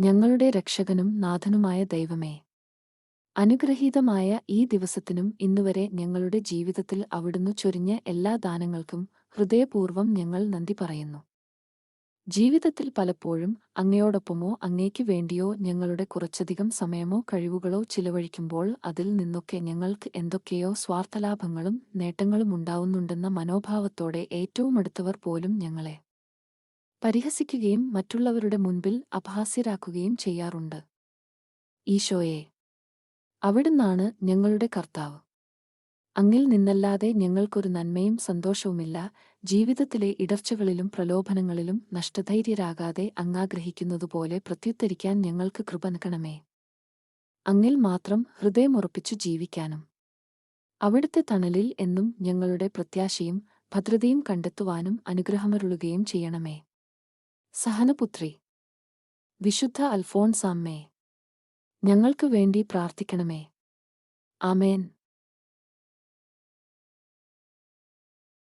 ഞങ്ങളുടെ രക്ഷകനും നാഥനുമായ ദൈവമേ. അനുഗ്രഹീതമായ ഈ ദിവസത്തിനും ഇന്നുവരെ ഞങ്ങളുടെ ജീവിതത്തിൽ അവിടുന്ന് ചൊരിഞ്ഞ എല്ലാ ദാനങ്ങൾക്കും ഹൃദയപൂർവം ഞങ്ങൾ നന്ദി പറയുന്നു. ജീവിതത്തിൽ പലപ്പോഴും അങ്ങയോടൊപ്പമോ അങ്ങേക്ക് വേണ്ടിയോ ഞങ്ങളുടെ കുറച്ചധികം സമയമോ കഴിവുകളോ ചിലവഴിക്കുമ്പോൾ അതിൽ നിന്നൊക്കെ ഞങ്ങൾക്ക് എന്തൊക്കെയോ സ്വാർത്ഥലാഭങ്ങളും നേട്ടങ്ങളും ഉണ്ടാവുന്നുണ്ടെന്ന മനോഭാവത്തോടെ ഏറ്റവും അടുത്തവർ പോലും ഞങ്ങളെ. പരിഹസിക്കുകയും മറ്റുള്ളവരുടെ മുൻപിൽ അപഹാസ്യരാക്കുകയും ചെയ്യാറുണ്ട്. ഈശോയെ അവിടുന്നാണ് ഞങ്ങളുടെ കർത്താവ്. അങ്ങിൽ നിന്നല്ലാതെ ഞങ്ങൾക്കൊരു നന്മയും സന്തോഷവുമില്ല. ജീവിതത്തിലെ ഇടർച്ചകളിലും പ്രലോഭനങ്ങളിലും നഷ്ടധൈര്യരാകാതെ അങ്ങാഗ്രഹിക്കുന്നതുപോലെ പ്രത്യുത്തരിക്കാൻ ഞങ്ങൾക്ക് കൃപ നൽകണമേ. അങ്ങിൽ മാത്രം ഹൃദയമുറപ്പിച്ചു ജീവിക്കാനും. അവിടുത്തെ തണലിൽ എന്നും ഞങ്ങളുടെ പ്രത്യാശയും ഭദ്രതയും കണ്ടെത്തുവാനും അനുഗ്രഹമരുളുകയും ചെയ്യണമേ. സഹനപുത്രി വിശുദ്ധ അൽഫോൺസാമ്മേ ഞങ്ങൾക്കു വേണ്ടി പ്രാർത്ഥിക്കണമേ. ആമേൻ.